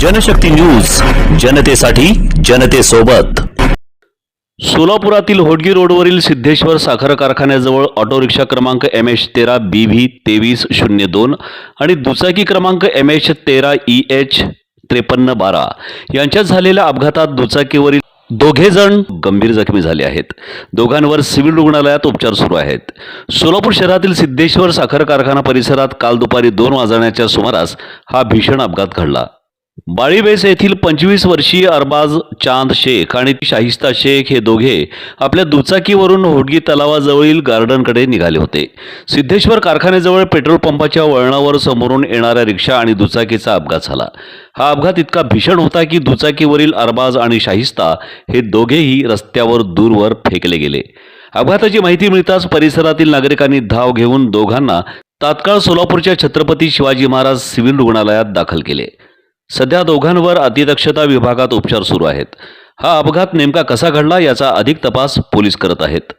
Janshakti news जनतेसाठी जनतेसोबत. सोलापुरातील होडगी रोडवरील सिद्धेश्वर साखर कारखान्याजवळ ऑटो रिक्षा क्रमांक एम एच तेरा बी व्ही तेवीस शून्य दोन आणि दुचाकी क्रमांक एम एच तेरा ई एच त्रेपन्न बारा यांच्यात झालेल्या अपघातात दुचाकीवरील दोघे जण गंभीर जखमी झाले आहेत. दोघांवर सिव्हिल रुग्णालयात उपचार सुरू आहेत. सोलापूर शहरातील सिद्धेश्वर साखर कारखाना परिसरात काल दुपारी दोन वाजण्याच्या सुमारास हा भीषण अपघात घडला. बाळीबेस येथील पंचवीस वर्षीय अरबाज चांद शेख आणि शाहिस्ता शेख हे दोघे आपल्या दुचाकीवरून होडगी तलावाजवळील गार्डनकडे निघाले होते. सिद्धेश्वर कारखान्याजवळ पेट्रोल पंपाच्या वळणावर समोरून येणाऱ्या रिक्षा आणि दुचाकीचा अपघात झाला. हा अपघात इतका भीषण होता की दुचाकीवरील अरबाज आणि शाहिस्ता हे दोघेही रस्त्यावर दूरवर फेकले गेले. अपघाताची माहिती मिळताच परिसरातील नागरिकांनी धाव घेऊन दोघांना तात्काळ सोलापूरच्या छत्रपती शिवाजी महाराज सिव्हिल रुग्णालयात दाखल केले. सध्या दोघांवर अतिदक्षता विभागात उपचार सुरू आहेत. हा अपघात नेमका कसा घडला याचा अधिक तपास पोलीस करत आहेत.